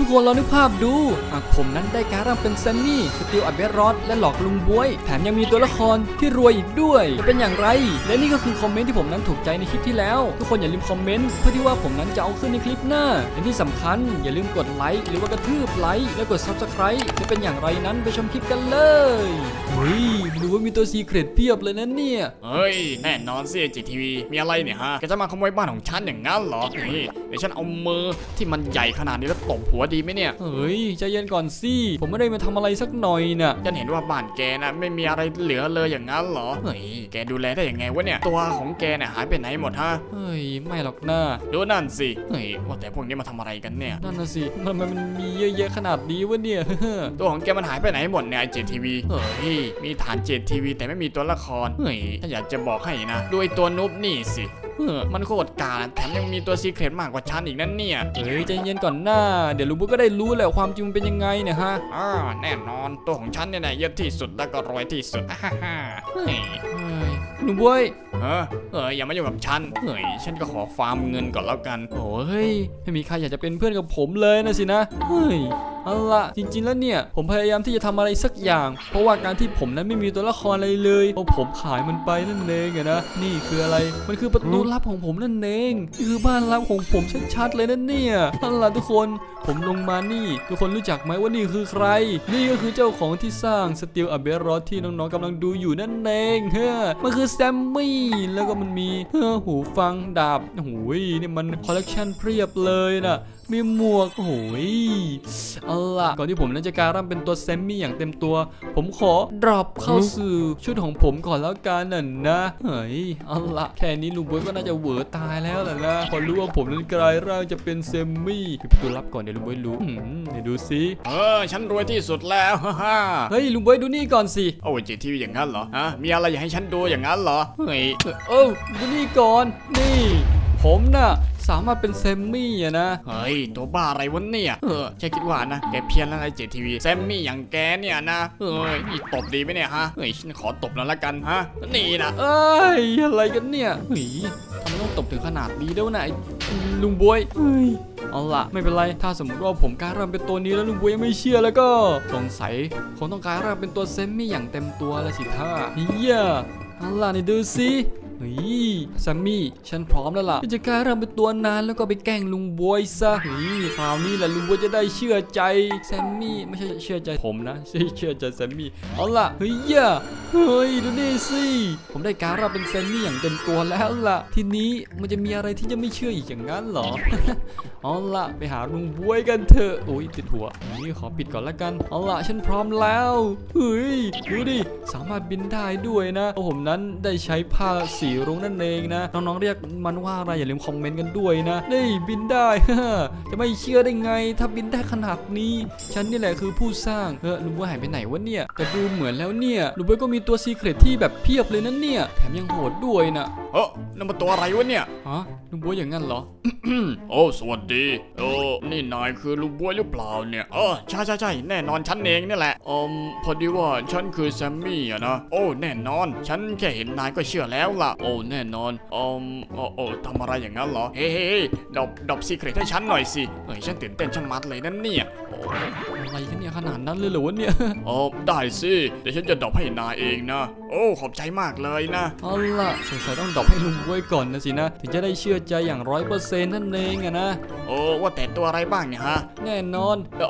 ทุกคนลองนึกภาพดูหากผมนั้นได้การร่างเป็นแซมมี่สติลอับเบรอสและหลอกลุงบวย แถมยังมีตัวละครที่รวยอีกด้วย จะเป็นอย่างไร และนี่ก็คือคอมเมนต์ที่ผมนั้นถูกใจในคลิปที่แล้ว ทุกคนอย่าลืมคอมเมนต์เพื่อที่ว่าผมนั้นจะเอาขึ้นในคลิปหน้า และที่สำคัญอย่าลืมกดไลค์หรือว่ากระทืบไลค์และกด subscribe จะเป็นอย่างไรนั้นไปชมคลิปกันเลยเฮ้ยดูว่ามีตัวซีเครตเพียบเลยนะเนี่ยเฮ้ยแน่นอนสิจีทีวีมีอะไรเนี่ยฮะแกจะมาขโมยบ้านของฉันอย่างนั้นเหรอนี่เดี๋ยวฉันเอามือที่มันใหญ่ขนาดนี้แล้วตบหัวดีไหมเนี่ย เฮ้ยใจเย็นก่อนสิ ผมไม่ได้มาทำอะไรสักหน่อยน่ะฉันเห็นว่าบ้านแกนะไม่มีอะไรเหลือเลยอย่างนั้นเหรอ เฮ้ย แกดูแลได้ยังไงวะเนี่ย ตัวของแกเนี่ยหายไปไหนหมดฮะ เฮ้ย ไม่หรอกนะดูนั่นสิ เฮ้ย ว่าแต่พวกนี้มาทำอะไรกันเนี่ย นั่นน่ะสิทำไมมันมีเยอะแยะขนาดนี้วะเนี่ย ตัวของแกมันหายไปไหนหมดเนี่ยไอเจทีวีเฮ้ย มีฐานเจทีวีแต่ไม่มีตัวละคร เฮ้ย ถ้าอยากจะบอกให้นะดูไอตัวนุบนี่สิ เฮ้อมันโคตรกาแถมยังมีตัวซีเครตมากกว่าฉันอีกนั่นเนี่ย เฮ้ยใจเย็นก่อนหน้า เดี๋ยวลุงบุ๊กก็ได้รู้แหละความจริงมันเป็นยังไงเนี่ยฮะอ่าแน่นอนตัวของฉันเนี่ยนะเยอะที่สุดแล้วก็รวยที่สุดอ่าฮ่าฮ่าเฮ้ยเฮ้ยลุงบวยเออเอออย่ามายุ่งกับฉัน เฮ้ย ฉันก็ขอฟาร์มเงินก่อนแล้วกัน โอ้ย ไม่มีใครอยากจะเป็นเพื่อนกับผมเลยนะสินะ เฮ้ย เอาละจริง ๆ แล้วเนี่ย ผมพยายามที่จะทำอะไรสักอย่าง เพราะว่าการที่ผมนั้นไม่มีตัวละครอะไรเลยเพราะผมขายมันไปนั่นเองอะนะนี่คืออะไรมันคือประตูลับของผมนั่นเองนี่คือบ้านลับของผมชัดๆเลยนั่นเนี่ยเอาละทุกคนผมลงมานี่ ทุกคนรู้จักไหมว่านี่คือใคร นี่ก็คือเจ้าของที่สร้างสติลอเบรอที่น้องๆกำลังดูอยู่นั่นเองเฮ้อมันคือแซมมี่แล้วก็มันมีเฮ้อหูฟังดาบโอ้โหนี่มันคอลเลกชันเพียบเลยนะมีหมวกโอ้โหเอาล่ะ ก่อนที่ผมนั้นจะกลายร่างเป็นตัวแซมมี่อย่างเต็มตัว ผมขอดรอปเข้าสู่ชุดของผมก่อนแล้วกันน่ะนะเฮ้ยเอาล่ะแค่นี้ลุงบวยก็น่าจะเหวอตายแล้วแหละนะพอรู้ว่าผมนั้นกลายร่างจะเป็นแซมมี่ปิดประตูลับก่อนเดี๋ยวลุงบวยรู้อืมเดี๋ยวดูสิเออฉันรวยที่สุดแล้วฮ่าฮ่าเฮ้ยลุงบวยดูนี่ก่อนสิโอ้ยเจทีวีอย่างนั้นเหรอฮะมีอะไรอยากให้ฉันดูอย่างนั้นเหรอเฮ้ยเออดูนี่ก่อนนี่ ผมน่ะสามารถเป็นแซมมี่อะนะ เฮ้ย ตัวบ้าอะไรวะเนี่ย เออฉันคิดว่านะ แกเพี้ยนแล้วนะเจทีวีแซมมี่อย่างแกเนี่ยนะ เฮ้ยอีตบดีไหมเนี่ยฮะ เฮ้ยฉันขอตบแล้วละกันฮะ นี่นะเอ้ย อะไรกันเนี่ยเฮ้ยทำไมต้องตบถึงขนาดนี้ด้วยนะไอ้ลุงบวยเฮ้ยเอาล่ะไม่เป็นไร ถ้าสมมติว่าผมกลายร่างเป็นตัวนี้แล้วลุงบวยยังไม่เชื่อแล้วก็สงสัยคงต้องกลายร่างเป็นตัวแซมมี่อย่างเต็มตัวแล้วสิท่าเฮียเอาล่ะนี่ดูสิ เฮ้ยแซมมี่ฉันพร้อมแล้วล่ะที่จะกลาร่างเป็นตัวนานแล้วก็ไปแกล้งลุงบวยซะเฮ้ยคราวนี้แหละลุงบวยจะได้เชื่อใจแซมมี่ไม่ใช่เชื่อใจผมนะใช่เชื่อใจแซมมี่เอาล่ะเฮ้ยยะเฮ้ยดูนี่สิผมได้การรับเป็นแซมมี่อย่างเต็มตัวแล้วล่ะ ทีนี้มันจะมีอะไรที่จะไม่เชื่ออีกอย่างนั้นเหรอเอาล่ะไปหาลุงบวยกันเถอะโอ้ยติดหัวนี่ขอปิดก่อนละกันเอาล่ะฉันพร้อมแล้วเฮ้ยดูดิสามารถบินได้ด้วยนะเพราะผมนั้นได้ใช้ผ้าสีรุ้งนั่นเองนะ น้องๆเรียกมันว่าอะไรอย่าลืมคอมเมนต์กันด้วยนะ นี่บินได้ จะไม่เชื่อได้ไง ถ้าบินได้ขนาดนี้ ฉันนี่แหละคือผู้สร้างเออลุงบวยหายไปไหนวะเนี่ย แต่ดูเหมือนแล้วเนี่ยลุงบวยก็มีตัวซีเครตที่แบบเพียบเลยนะเนี่ย แถมยังโหดด้วยนะเออนั่นมันตัวอะไรวะเนี่ยฮะลุงบวยอย่างนั้นเหรอ โอ้สวัสดีโอ้นี่นายคือลุงบวยหรือเปล่าเนี่ยเออใช่ใช่ใช่แน่นอนฉันเองนี่แหละอืมพอดีว่าฉันคือแซมมี่อะนะโอ้แน่นอน ฉันแค่เห็นนายก็เชื่อแล้วล่ะ โอ้แน่นอนอืมโอ้โอ้ทำอะไรอย่างนั้นเหรอเฮ้เฮ้เฮ้ดอบดอบซีเครตให้ฉันหน่อยสิเฮ้ยฉันตื่นเต้นชะมัดเลยนั่นเนี่ยโอ้อะไรกันเนี่ยขนาดนั้นเลยเหรอวะเนี่ยโอ้ได้สิเดี๋ยวฉันจะดอบให้นายเองนะโอ้ขอบใจมากเลยนะเอาล่ะสงสัยต้องดรอปให้ลุงบวยก่อนนะสินะ ถึงจะได้เชื่อใจอย่างร้อยเปอร์เซ็นต์นั่นเองอะนะโอ้ว่าแต่ตัวอะไรบ้างเนี่ยฮะ แน่นอนเอ่อ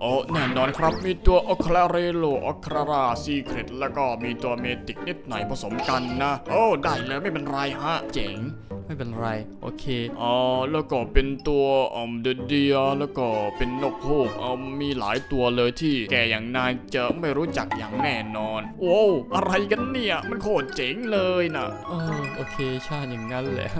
โอ้แน่นอนครับมีตัวอคลาเรโลอคลาราซีเครตแล้วก็มีตัวเมติกนิดหน่อยผสมกันนะ โอ้ได้เลยไม่เป็นไรฮะ เจ๋งไม่เป็นไร โอเคอ๋อแล้วก็เป็นตัวอืมเดียแล้วก็เป็นนกฮูกอืมมีหลายตัวเลยที่แกอย่างนายจะไม่รู้จักอย่างแน่นอนโว้วอะไรกันเนี่ย มันโคตรเจ๋งเลยนะเออโอเคใช่อย่างนั้นแหละ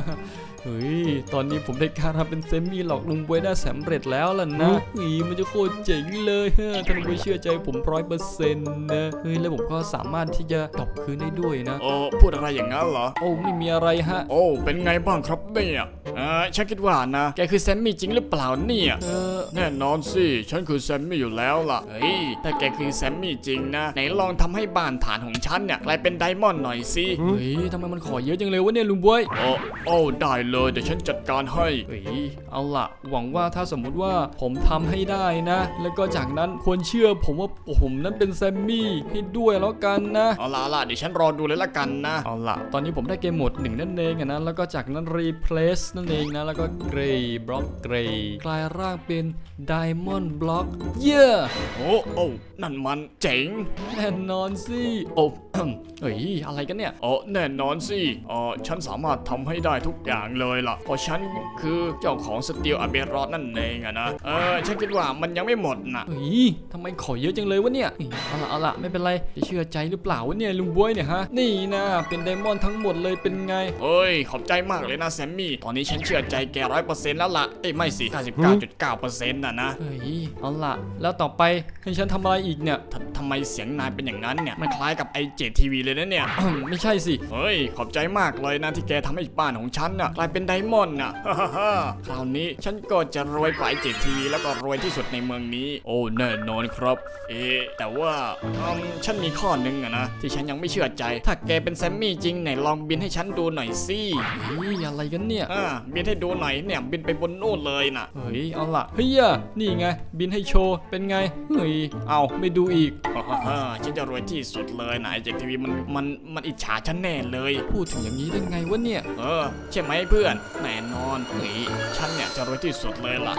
เฮ้ย ตอนนี้ผมได้การทำเป็นเซมมี่หลอกลุงบวยได้สำเร็จแล้วล่ะนะเฮ้ยมันจะโคตรเจ๋งเลยฮะถ้าลุงบวยเชื่อใจผมร้อยเปอร์เซ็นต์นะเฮ้ยแล้วผมก็สามารถที่จะดรอปคืนได้ด้วยนะเออพูดอะไรอย่างนั้นเหรอ โอ้ไม่มีอะไรฮะ โอ้เป็นไงบ้างครับเนี่ยเออฉันคิดว่านะแกคือแซมมี่จริงหรือเปล่าเนี่ยเออแน่นอนสิฉันคือแซมมี่อยู่แล้วล่ะเฮ้ยถ้าแกคือแซมมี่จริงนะไหนลองทำให้บ้านฐานของฉันฉันเนี่ยกลายเป็นไดมอนด์หน่อยสิเฮ้ยทำไมมันขอเยอะจังเลยวะเนี่ยลุงบวยโอ้โอ้ได้เลยเดี๋ยวฉันจัดการให้เฮ้ยเอาล่ะหวังว่าถ้าสมมุติว่าผมทำให้ได้นะ แล้วก็จากนั้นควรเชื่อผมว่าผมนั้นเป็นแซมมี่ให้ด้วยแล้วกันนะเอาล่ะเอาล่ะเดี๋ยวฉันรอดูเลยละกันนะเอาล่ะตอนนี้ผมได้เกมโหมดหนึ่งนั่นเองอะนะแล้วก็จากนั้น replace นั่นเองนะแล้วก็ gray block gray กลายร่างเป็น diamond block เย้โอ้โอ้นั่นมันเจ๋งแน่นอนสิโอ้เฮ้ยอะไรกันเนี่ยเออแน่นอนสิเออฉันสามารถทำให้ได้ทุกอย่างเลยล่ะเพราะฉันคือเจ้าของสตีลอเบรอดนั่นเองอะนะเออฉันคิดว่ามันยังไม่หมดนะเฮ้ยทำไมขอเยอะจังเลยวะเนี่ยเฮ้ยเอาละเอาละไม่เป็นไรจะเชื่อใจหรือเปล่าวะเนี่ยลุงบวยเนี่ยฮะนี่นะเป็นไดมอนด์ทั้งหมดเลยเป็นไงเฮ้ยขอบใจมากเลยนะแซมมี่ตอนนี้ฉันเชื่อใจแกร้อยเปอร์เซ็นต์แล้วล่ะเอ้ยไม่สิ99.9%น่ะนะเฮ้ยเอาละแล้วต่อไปให้ฉันทำอะไรอีกเนี่ยททำไมเสียงนายเป็นอย่างนั้นเนี่ยมันคล้ายกับไอเจทีวีเลยนะเนี่ย ไม่ใช่สิ เฮ้ย ขอบใจมากเลยนะที่แกทำให้บ้านของฉันน่ะกลายเป็นไดมอนด์น่ะคราวนี้ฉันก็จะรวยกว่าไอเจทีวีแล้วก็รวยที่สุดในเมืองนี้ โอ้แน่นอนครับ เอ๊ะแต่ว่าอืมฉันมีข้อหนึ่งอะนะที่ฉันยังไม่เชื่อใจ ถ้าแกเป็นแซมมี่จริงไหนลองบินให้ฉันดูหน่อยสิเฮ้ยอะไรกันเนี่ยอ่าบินให้ดูหน่อยเนี่ยบินไปบนนู่นเลยน่ะเฮ้ยเอาละเฮ้ยอะนี่ไงบินให้โชว์เป็นไงเฮ้ยเอาไม่ดูอีกฮ่าฮ่าฮ่าฉันจะรวยที่สุดเลยนะไอเจทีวีมันมันมันอิจฉาฉันแน่เลย พูดถึงอย่างนี้ได้ไงวะเนี่ย เออ ใช่ไหมเพื่อน แน่นอนเฮ้ยฉันเนี่ยจะรวยที่สุดเลยล่ะ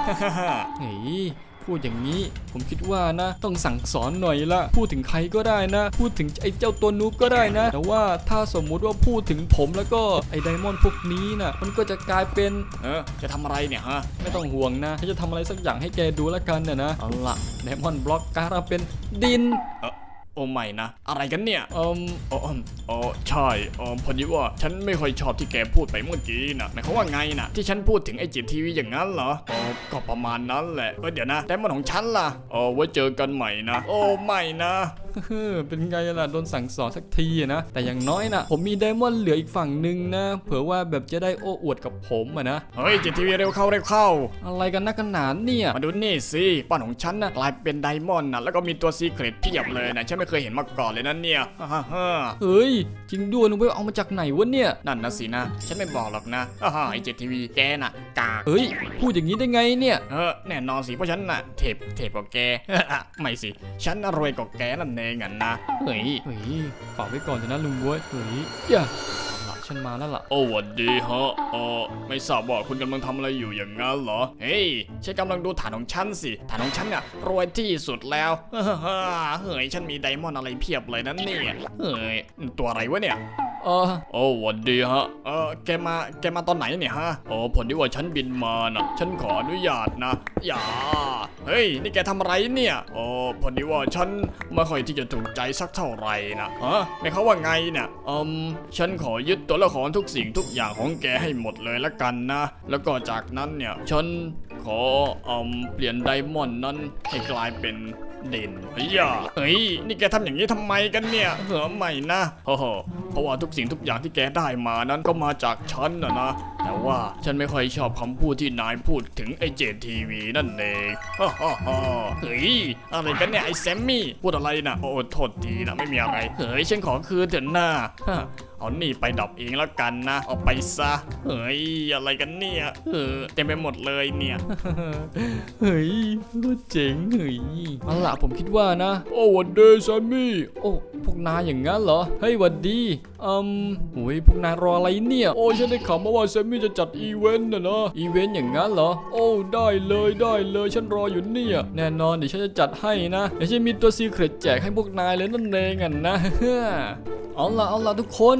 เฮ้ยพูดอย่างนี้ผมคิดว่านะ ต้องสั่งสอนหน่อยละพูดถึงใครก็ได้นะ พูดถึงไอ้เจ้าตัวนูบก็ได้นะ แต่ว่าถ้าสมมุติว่าพูดถึงผมแล้วก็ไอ้ไดมอนด์พวกนี้นะมันก็จะกลายเป็นเออจะทำอะไรเนี่ยฮะไม่ต้องห่วงนะฉันจะทำอะไรสักอย่างให้แกดูแล้วกันเนี่ยนะเอาละไดมอนด์บล็อกการาเป็นดินเออ โอ้ไม่นะ อะไรกันเนี่ยอืมอ๋ออ๋อใช่อ๋อพอดีว่าฉันไม่ค่อยชอบที่แกพูดไปเมื่อกี้นะหมายความว่าไงนะที่ฉันพูดถึงไอจีทีวีอย่างนั้นเหรออ๋อก็ประมาณนั้นแหละเออเดี๋ยวนะแต่มันของฉันล่ะอ๋อไว้เจอกันใหม่นะ โอ้ไม่นะ เฮ้อเป็นไงล่ะโดนสั่งสอนสักทีอะนะแต่อย่างน้อยนะผมมีไดมอนด์เหลืออีกฝั่งหนึ่งนะ เผื่อว่าแบบจะได้โอ้อวดกับผมอะนะเฮ้ยจีทีวีเร็วเข้าเร็วเข้า อะไรกันนักกันหนาเนี่ยมาดูนี่สิบ้านของฉันนะกลายเป็นไดมอนด์นะแล้วก็มีตัวซีเครตเพียบเลยนะฉันไม่เคยเห็นมาก่อนเลยนะเนี่ยฮ่าฮ่าฮ่าเฮ้ยจริงด้วยลุงไปเอามาจากไหนวะเนี่ยนั่นนะสินะ ฉันไม่บอกหรอกนะฮ่าฮ่าไอเจทีวีแกน่ะกากเฮ้ยพูดอย่างนี้ได้ไงเนี่ยเออแน่นอนสิเพราะฉันน่ะเทปเทปกว่าแกไม่สิฉันน่ะรวยกว่าแกนั่นเองอะนะเฮ้ยเฮ้ยฝากไว้ก่อนเถอะนะลุงบวยเฮ้ยอย่าเอาละฉันมาแล้วล่ะ โอ้หวัดดีฮะเออไม่ทราบว่าคุณกำลังทำอะไรอยู่อย่างนั้นเหรอ เฮ้ยฉันกำลังดูฐานของฉันสิฐานของฉันเนี่ยรวยที่สุดแล้วเฮ้ยฉันมีไดมอนด์อะไรเพียบเลยนั่นเนี่ยเฮ้ยตัวอะไรวะเนี่ย เออโอ้หวัดดีฮะ เออแกมาแกมาตอนไหนเนี่ยฮะโอ้พอดีว่าฉันบินมานะฉันขออนุญาตนะอย่าเฮ้ยนี่แกทำอะไรเนี่ยโอ้พอดีว่าฉันไม่ค่อยที่จะถูกใจสักเท่าไหร่นะฮะในเขาว่าไงเนี่ยอืมฉันขอยึดตัวละครทุกสิ่งทุกอย่างของแกให้หมดเลยละกันนะ แล้วก็จากนั้นเนี่ยฉันขออืมเปลี่ยนไดมอนด์นั้นให้กลายเป็นเด่นเฮ้ยเฮ้ยนี่แกทำอย่างนี้ทำไมกันเนี่ย เหรอไม่นะโอ้โหเพราะว่าทุกสิ่งทุกอย่างที่แกได้มานั้นก็มาจากฉันนะนะ แต่ว่าฉันไม่ค่อยชอบคำพูดที่นายพูดถึงไอเจทีวีนั่นเองฮ่าฮ่าฮ่าเฮ้ยอะไรกันเนี่ยไอแซมมี่พูดอะไรนะโอ้โทษทีนะไม่มีอะไรเฮ้ยฉันขอคืนเถอะหนะฮะ เอานี่ไปดับเองแล้วกันนะ เอาไปซะ เฮ้ย อะไรกันเนี่ยเออเต็มไปหมดเลยเนี่ย เฮ้ยก็เจ๋งเฮ้ยเอาละผมคิดว่านะ โอ้วันเดย์แซมมี่โอ้พวกนายอย่างงั้นเหรอ เฮ้ยวัดดีอืมโอ้ยพวกนายรออะไรเนี่ย โอ้ฉันได้ข่าวมาว่าแซมมี่จะจัดอีเวนต์นะนะอีเวนต์อย่างงั้นเหรอ โอ้ได้เลยได้เลยฉันรออยู่เนี่ยแน่นอนเดี๋ยวฉันจะจัดให้นะเดี๋ยวฉันมีตัวซีเครตแจกให้พวกนายเลยนั่นเองอะนะเอาละเอาละทุกคน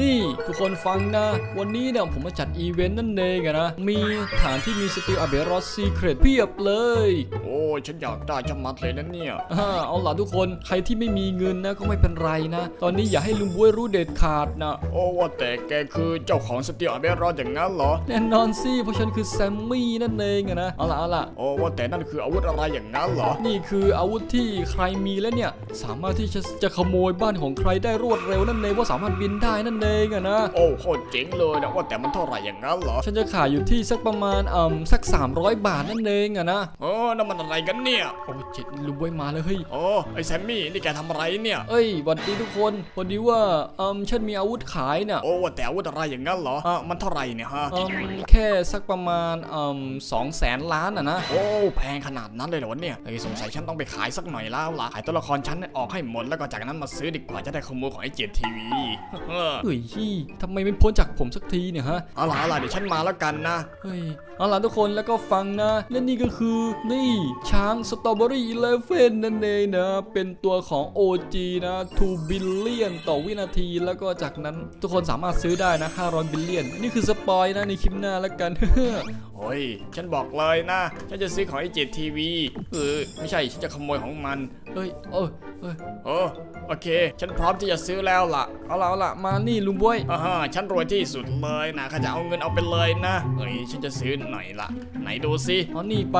นี่ทุกคนฟังนะ วันนี้เนี่ยผมมาจัดอีเวนต์นั่นเองอะนะ มีฐานที่มีสติลอาเบรอสซีเครตเพียบเลย โอ้ฉันอยากได้จะมัดเลยนะเนี่ยอ่าเอาล่ะทุกคนใครที่ไม่มีเงินนะก็ไม่เป็นไรนะ ตอนนี้อย่าให้ลุงบวยรู้เด็ดขาดนะ โอ้ว่าแต่แกคือเจ้าของสตีลอาเบรอดอย่างนั้นเหรอ แน่นอนสิเพราะฉันคือแซมมี่นั่นเองอะนะเอาล่ะเอาล่ะโอ้ว่าแต่นั่นคืออาวุธอะไรอย่างนั้นเหรอ นี่คืออาวุธที่ใครมีแล้วเนี่ยสามารถที่จะจะขโมยบ้านของใครได้รวดเร็วนั่นเองเพราะสามารถบินได้นั่นเเองอะนะ โอ้โคตรเจ๋งเลยนะว่าแต่มันเท่าไหร่อย่างนั้นเหรอ ฉันจะขายอยู่ที่สักประมาณเอ่มสัก 300 บาทนั่นเองอะนะ เออนั่นมันอะไรกันเนี่ย โอ้เจ็ดลุงบวยมาแล้วเฮ้ย โอ้ไอแซมมี่นี่แกทำอะไรเนี่ย เอ้ยหวัดดีทุกคนพอดีว่าเอ่มฉันมีอาวุธขายเนี่ยโอ้ว่าแต่อาวุธอะไรอย่างนั้นเหรออะมันเท่าไหร่เนี่ยฮะ เอ่มแค่สักประมาณเอ่มสองแสนล้านอะนะ โอ้แพงขนาดนั้นเลยเหรอวะเนี่ยเฮ้ยสงสัยฉันต้องไปขายสักหน่อยแล้วล่ะขายตัวละครฉันออกให้หมดแล้วก็จากนั้นมาซื้อดีกว่าจะได้ขโมยของไอเจ็ดทีวีเออเฮ้ยทำไมไม่พ้นจากผมสักทีเนี่ยฮะเอาล่ะเอาล่ะเดี๋ยวฉันมาแล้วกันนะ เฮ้ยเอาล่ะทุกคนแล้วก็ฟังนะ และนี่ก็คือนี่ช้างสตรอเบอรี่เลฟเฟนนั่นเองนะ เป็นตัวของ OG นะ2บิลเลียนต่อวินาทีแล้วก็จากนั้นทุกคนสามารถซื้อได้นะ 500บิลเลียนนี่คือสปอยนะในคลิปหน้าแล้วกัน โอ้ย ฉันบอกเลยนะ ฉันจะซื้อของไอเจ็ดทีวีเออไม่ใช่ ฉันจะขโมยของมันเฮ้ยเออเออโอ้โอเค ฉันพร้อมที่จะซื้อแล้วล่ะ เอาล่ะเอาล่ะมานี่ลุงบวยอ่าฮะฉันรวยที่สุดเลยนะข้าจะเอาเงินเอาไปเลยนะเฮ้ยฉันจะซื้อหน่อยละไหนดูสิเอานี่ไป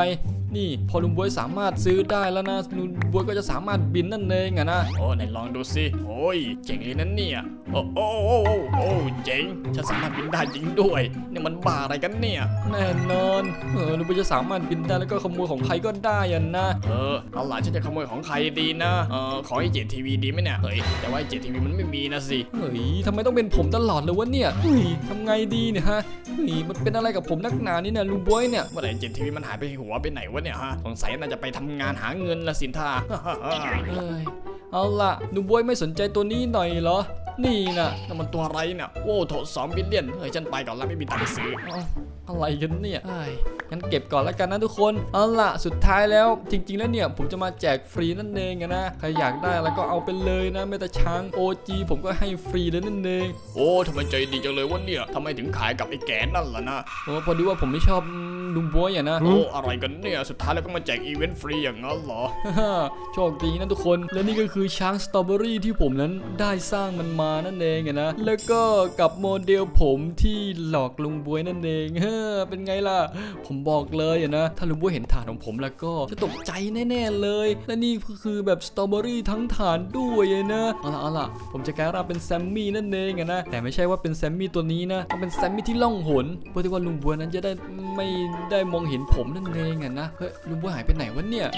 นี่พอลุงบวยสามารถซื้อได้แล้วนะลุงบวยก็จะสามารถบินนั่นเองอะนะโอ้ไหนลองดูสิโอ้ยเจ๋งเลยนั่นเนี่ยโอ้โอ้โอ้โอ้โอ้เจ๋งฉันสามารถบินได้จริงด้วยนี่มันบ้าอะไรกันเนี่ยแน่นอนเออลุงบวยจะสามารถบินได้แล้วก็ขโมยของใครก็ได้อะนะเออเอาล่ะฉันจะขโมยของใครดีนะเออของไอเจ็ดทีวีดีไหมเนี่ยเฮ้ยแต่ว่าไอเจ็ดทีวีมันไม่มีนะสิเฮ้ยทำไมต้องเป็นผมตลอดเลยวะเนี่ยเฮ้ยทำไงดีเนี่ยฮะเฮ้ยมันเป็นอะไรกับผมนักหนานี่เนี่ยลุงบวยเนี่ยเมื่อไหร่เจ็ดทีวีมันหายไปหัวไปไหนวะเนี่ยฮะสงสัยน่าจะไปทำงานหาเงินละสินท่าเอ้ยเอาล่ะลุงบวยไม่สนใจตัวนี้หน่อยเหรอ นี่น่ะนั่นมันตัวอะไรเนี่ยโอ้โถสองบิลเลียนเฮ้ยฉันไปก่อนแล้วไม่มีตังค์ซื้อเอ้าอะไรกันเนี่ยเอ้ยงั้นเก็บก่อนแล้วกันนะทุกคน เอาล่ะสุดท้ายแล้ว จริง ๆ แล้วเนี่ยผมจะมาแจกฟรีนั่นเองอะนะ ใครอยากได้แล้วก็เอาไปเลยนะแม้แต่ช้าง OG ผมก็ให้ฟรีเลยนั่นเอง โอ้ทำไมใจดีจังเลยวะเนี่ยทำไมถึงขายกับไอ้แกนั่นล่ะนะโอ้พอดีว่าผมไม่ชอบอืมลุงบวยอะนะ โอ้อะไรกันเนี่ย สุดท้ายแล้วก็มาแจกอีเวนต์ฟรีอย่างนั้นเหรอฮ่าโชคดีนะทุกคน และนี่ก็คือช้างสตรอเบอรี่ที่ผมนั้นได้สร้างมันมานั่นเองอะนะ แล้วก็กับโมเดลผมที่หลอกลุงบวยนั่นเองเฮ้อเป็นไงล่ะ ผมบอกเลยอะนะ ถ้าลุงบวยเห็นฐานของผมแล้วก็จะตกใจแน่ๆเลย และนี่ก็คือแบบสตรอเบอรี่ทั้งฐานด้วยอะนะเอาล่ะเอาล่ะผมจะกลายร่างเป็นแซมมี่นั่นเองอะนะ แต่ไม่ใช่ว่าเป็นแซมมี่ตัวนี้นะต้องเป็นแซมมี่ที่ล่องหนเพื่อที่ว่าลุงบวยนั้นจะได้ไม่ได้มองเห็นผมนั่นเองอะนะเฮ้ยลุงบวยหายไปไหนวะเนี่ย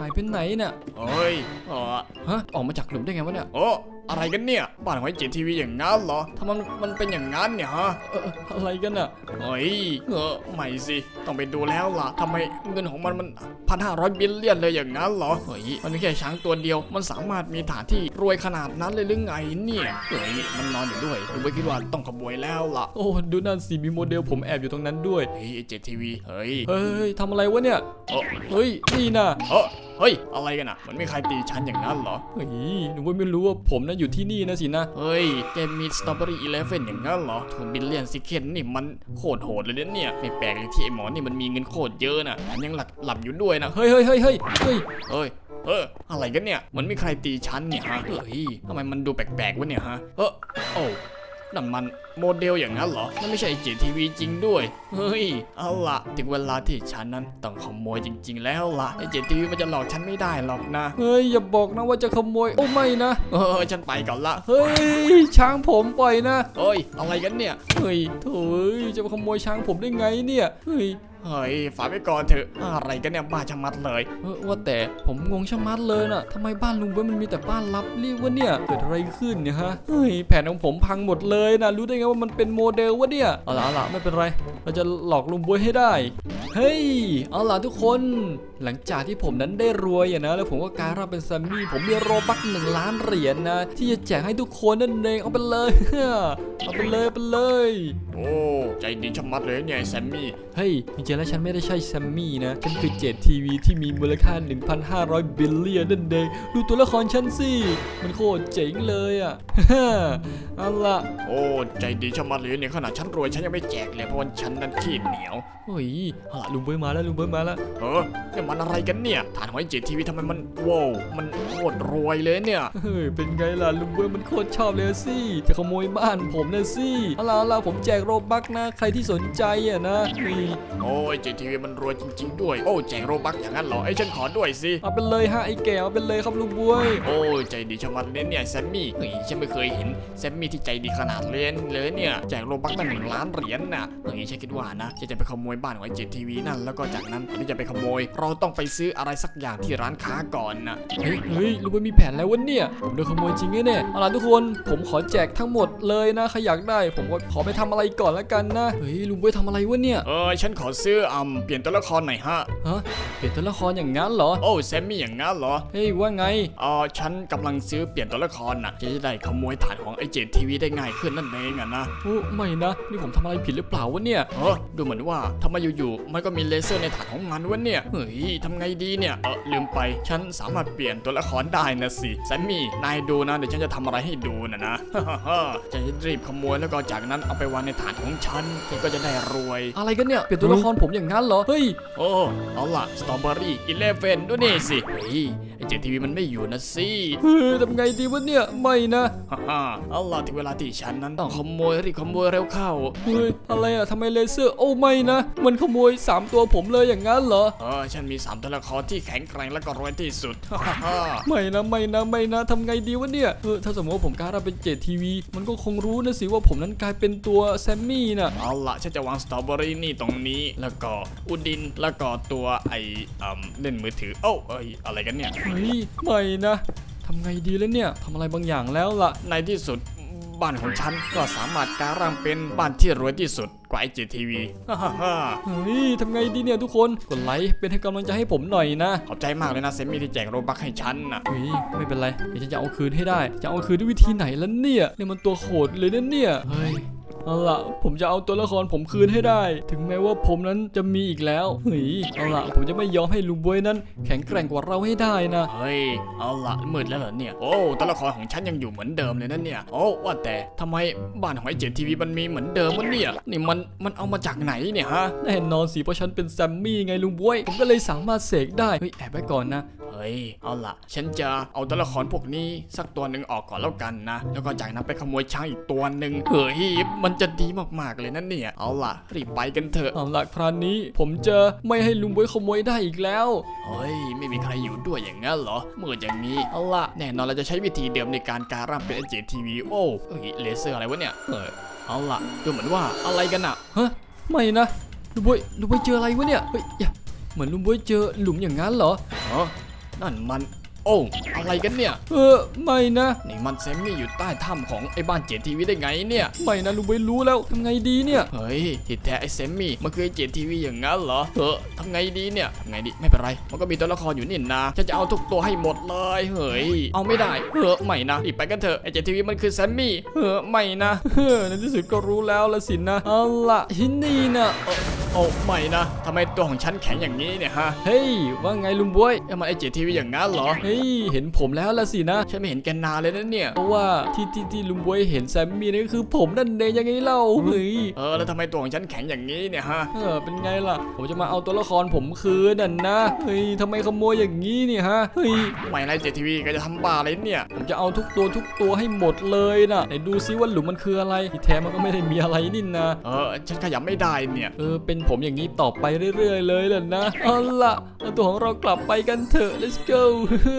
หายไปไหนเนี่ยเฮ้ยเออฮะออกมาจากหลุมได้ไงวะเนี่ยโอ้ อะไรกันเนี่ย บ้านของไอ้เจ็ดทีวีอย่างนั้นเหรอทำไมมันมันเป็นอย่างนั้นเนี่ยฮะเอออะไรกันอะเฮ้ยเออไม่สิ ต้องไปดูแล้วล่ะทำไมเงินของมันมันพันห้าร้อยบิลเลียนเลยอย่างนั้นเหรอเฮ้ยมันไม่แค่ช้างตัวเดียว มันสามารถมีฐานที่รวยขนาดนั้นเลยหรือไงเนี่ยเฮ้ยมันนอนอยู่ด้วยผมไม่คิดว่าต้องขโมยแล้วล่ะ โอ้ดูนั่นสิมีโมเดลผมแอบอยู่ตรงนั้นด้วยเฮ้ยเจ็ดทีวีเฮ้ยเฮ้ยทำอะไรวะเนี่ยเออเฮ้ยนี่นะเออเฮ้ย อะไรกันอะมันไม่ใครตีฉันอย่างนั้นเหรอ เฮ้ยหนูไม่รู้ว่าผมนะอยู่ที่นี่นะสินะ เฮ้ย แกมีสตรอเบอรี่อีเลฟเว่นอย่างนั้นเหรอทูบิลเลียนซิเคนนี่มันโคตรโหดเลยนะเนี่ยไม่แปลกเลยที่ไอ้หมอนี่มันมีเงินโคตรเยอะนะแถมยังหลับหลับอยู่ด้วยนะ เฮ้ยเฮ้ยเฮ้ยเฮ้ยเฮ้ยเฮ้ยเอออะไรกันเนี่ย มันไม่ใครตีฉันเนี่ยฮะ เฮ้ยทำไมมันดูแปลกๆวะเนี่ยฮะ เออโอ้ นั่นมันโมเดลอย่างนั้นเหรอมันไม่ใช่เจทีวีจริงด้วย เฮ้ย เอาละถึงเวลาที่ฉันนั้นต้องขโมยจริง ๆ แล้วล่ะไอเจทีวีมันจะหลอกฉันไม่ได้หรอกนะ เฮ้ย อย่าบอกนะว่าจะขโมย โอ้ไม่นะ เออฉันไปก่อนละ เฮ้ย ช้างผมปล่อยนะเฮ้ย อะไรกันเนี่ย เฮ้ยโถ่เอ้ยจะมาขโมยช้างผมได้ไงเนี่ย เฮ้ย เฮ้ยฝากไว้ก่อนเถอะอะไรกันเนี่ยบ้าชะมัดเลยเออว่าแต่ผมงงชะมัดเลยน่ะทำไมบ้านลุงเบิ้ลมันมีแต่บ้านลับเรียกว่าเนี่ยเกิดอะไรขึ้นเนี่ยฮะเฮ้ยแผนของผมพังหมดเลยนะรู้ได้ไงว่ามันเป็นโมเดลวะเนี่ยเอาล่ะเอาล่ะไม่เป็นไร เราจะหลอกลุงบวยให้ได้ เฮ้ยเอาล่ะทุกคนหลังจากที่ผมนั้นได้รวยอะนะ แล้วผมก็กลายร่างเป็นแซมมี่ผมมีโรบักหนึ่งล้านเหรียญนะ ที่จะแจกให้ทุกคนนั่นเองเอาไปเลยเอาไปเลยเอาไปเลย โอ้ใจดีชะมัดเลยเนี่ยไอ้แซมมี่เฮ้ยจริงๆแล้วฉันไม่ได้ใช่แซมมี่นะ ฉันคือเจดทีวีที่มีมูลค่า 1,500 บิลเลียนนั่นเองดูตัวละครฉันสิ มันโคตรเจ๋งเลยอะเอาล่ะโอ้ใจดีชะมัดเลยเนี่ยขนาดฉันรวยฉันยังไม่แจกเลยเพราะว่าฉันนั้นขี้เหนียวเฮ้ยเอาล่ะลุงเบิ้ลมาแล้วลุงเบิ้ลมาแล้วเออเนี่ยมันอะไรกันเนี่ยฐานหอยเจ็ดทีวีทำไมมันว้าวมันโคตรรวยเลยเนี่ยเฮ้ยเป็นไงล่ะลุงเบิ้ลมันโคตรชอบเลยสิจะขโมยบ้านผมนะสิเอาล่ะเอาล่ะผมแจกโรบักนะใครที่สนใจอะนะนี่โอ้ยเจทีวีมันรวยจริง ๆ ด้วย โอ้แจกโรบักอย่างนั้นเหรอไอ้ยฉันขอด้วยสิ เอาไปเลยฮะไอ้แก่เอาไปเลยครับลุงบวยโอ้ยใจดีชะมัดเลยเนี่ยแซมมี่เฮ้ยฉันไม่เคยเห็นแซมมี่ที่ใจดีขนาดเล่นเลยเนี่ยแจกโรบักตั้งหนึ่งล้านเหรียญน่ะเฮ้ยฉันคิดว่านะฉันจะไปขโมยบ้านของไอ้เจทีวีนั่นแล้วก็จากนั้นก่อนที่จะไปขโมย เราต้องไปซื้ออะไรสักอย่างที่ร้านค้าก่อนนะเฮ้ยเฮ้ยลุงบวยมีแผนแล้ววะเนี่ยผมโดนขโมยจริงแน่ๆเอาล่ะทุกคนผมขอแจกทั้งหมดเลยนะใครอยากได้ ผมก็ขอไปทำอะไรก่อนละกันนะเฮ้ยลุงบวยทำอะไรวะเนี่ยเออฉันขอซื้ออืมเปลี่ยนตัวละครหน่อยฮะ ฮะเปลี่ยนตัวละครอย่างงั้นเหรอ โอ้แซมมี่อย่างงั้นเหรอ เฮ้ยว่าไง เออฉันกำลังซื้อเปลี่ยนตัวละครน่ะจะได้ขโมยฐานของไอเจทีวีได้ง่ายขึ้นนั่นเองอะนะโอ้ไม่นะ นี่ผมทำอะไรผิดหรือเปล่าวะเนี่ย เออดูเหมือนว่าทำไมอยู่ๆมันก็มีเลเซอร์ในฐานของมันวะเนี่ย เฮ้ยทำไงดีเนี่ย เออลืมไป ฉันสามารถเปลี่ยนตัวละครได้นะสิแซมมี่ นายดูนะเดี๋ยวฉันจะทำอะไรให้ดูนะนะฉันจะรีบขโมยแล้วก็จากนั้นเอาไปวางในฐานของฉันฉันก็จะได้รวย อะไรกันเนี่ย เปลี่ยนตัวละครผมอย่างงั้นเหรอ เฮ้ย โอ้เอาล่ะสตรอเบอรี่อีเลฟเว่นด้วยนี่สิเฮ้ยไอเจทีวีมันไม่อยู่นะสิเฮ้ยทำไงดีวะเนี่ย ไม่นะฮ่าฮ่าเอาล่ะถึงเวลาที่ฉันนั้นต้องขโมยรีบขโมยเร็วเข้าเฮ้ยอะไรอะทำไมเลเซอร์โอ้ไม่นะ มันขโมย 3 ตัวผมเลยอย่างงั้นเหรอเออฉันมีสามตัวละครที่แข็งแกร่งและก็รวยที่สุดฮ่าฮ่าไม่นะไม่นะไม่นะทำไงดีวะเนี่ยเออถ้าสมมติว่าผมกล้ารับเป็นเจทีวีมันก็คงรู้นะสิว่าผมนั้นกลายเป็นตัวแซมมี่น่ะเอาละฉันจะวางสตรอเบอรี่นี่ตรงนี้แล้วก็อุดินแล้วก็ตัวไออืมเล่นมือถือ โอ้าเอ้ยอะไรกันเนี่ยเฮ้ยไม่นะทำไงดีแล้วเนี่ยทำอะไรบางอย่างแล้วล่ะในที่สุดบ้านของฉันก็สามารถการังเป็นบ้านที่รวยที่สุดกว่าไอจีทีวีฮ่าฮ่าฮ่าเฮ้ยทำไงดีเนี่ยทุกคน กดไลค์เป็นให้กำลังใจให้ผมหน่อยนะ ขอบใจมากเลยนะเซมี่ที่แจกโรบักให้ฉันน่ะเฮ้ยไม่เป็นไร เดี๋ยวฉันจะเอาคืนให้ได้ จะเอาคืนด้วยวิธีไหนล่ะเนี่ยเนี่ยมันตัวโหดเลยนะเนี่ย เฮ้ย เอาล่ะผมจะเอาตัวละครผมคืนให้ได้ ถึงแม้ว่าผมนั้นจะมีอีกแล้วเฮ้ยเอาล่ะผมจะไม่ยอมให้ลุงบวยนั้น แข็งแกร่งกว่าเราให้ได้นะ เฮ้ย เอาละมืดแล้วเหรอเนี่ย โอ้ตัวละครของฉันยังอยู่เหมือนเดิมเลยนะเนี่ย โอ้ว่าแต่ทำไมบ้านของไอเจทีวีมันมีเหมือนเดิมวะเนี่ย นี่มันมันเอามาจากไหนเนี่ยฮะ แน่นอนสิเพราะฉันเป็นแซมมี่ไงลุงบวย ผมก็เลยสามารถเสกได้ เฮ้ยแอบไว้ก่อนนะเฮ้ ย เอาละฉันจะเอาตัวละครพวกนี้สักตัวหนึ่งออกก่อนแล้วกันนะ แล้วก็จากนั้นไปขโมยช้างอีกตัวหนึ่งเฮ้ยมันจะดีมากๆเลยนะเนี่ย เอาละรีบไปกันเถอะ เอาล่ะคราวนี้ ผมจะไม่ให้ลุงบวยขโมยได้อีกแล้วเฮ้ยไม่มีใครอยู่ด้วยอย่างนั้นเหรอมืดอย่างนี้เอาละแน่นอนเราจะใช้วิธีเดิมในการการร่างเป็นเจทีวีโอ้เอ้ยเลเซอร์อะไรวะเนี่ยเออเอาละดูเหมือนว่าอะไรกันอะฮะไม่นะลุงบวยลุงบวยเจออะไรวะเนี่ยเฮ้ยอย่าเหมือนลุงบวยเจอหลุมอย่างนั้นเหรอเออ นั่นมัน โอ้อะไรกันเนี่ย เออไม่นะนี่มันแซมมี่อยู่ใต้ถ้ำของไอ้บ้านเจทีวีได้ไงเนี่ยไม่นะลุงบวยรู้แล้วทำไงดีเนี่ยเฮ้ยที่แท้ไอ้แซมมี่มันคือไอ้เจทีวีอย่างนั้นเหรอเออทำไงดีเนี่ยทำไงดีไม่เป็นไร มันก็มีตัวละครอยู่นี่นะฉันจะเอาทุกตัวให้หมดเลยเฮ้ยเอาไม่ได้เออไม่นะรีบไปกันเถอะไอ้เจทีวีมันคือแซมมี่เออไม่นะเฮ้อในที่สุดก็รู้แล้วละสินะเอาละที่นี่นะโอ้ไม่นะทำไมตัวของฉันแข็งอย่างนี้เนี่ยฮะเฮ้ยว่าไงลุงบวยเอ้ยมันไอ้เจทีวีอย่างนั้นเหรอเฮ้ยเห็นผมแล้วละสินะฉันไม่เห็นแกนนานเลยนะเนี่ยเพราะว่าที่ที่ที่ลุงบวยเห็นแซมมี่นี่ก็คือผมนั่นเองยังไงเล่าเฮ้ยเออแล้วทำไมตัวของฉันแข็งอย่างนี้เนี่ยฮะเออเป็นไงล่ะ ผมจะมาเอาตัวละครผมคืนน่ะนะเฮ้ยทำไมขโมยอย่างนี้เนี่ยฮะเฮ้ยไม่นะเจทีวีก็จะทำบ้าอะไรเนี่ย ผมจะเอาทุกตัวทุกตัวให้หมดเลยนะไหนดูซิว่าหลุมมันคืออะไรที่แท้มันก็ไม่ได้มีอะไรนี่นะเออฉันขยับไม่ได้เนี่ยเออเป็นผมอย่างนี้ต่อไปเรื่อย ๆ เลยล่ะนะเอาล่ะเอาตัวของเรากลับไปกันเถอะ let's go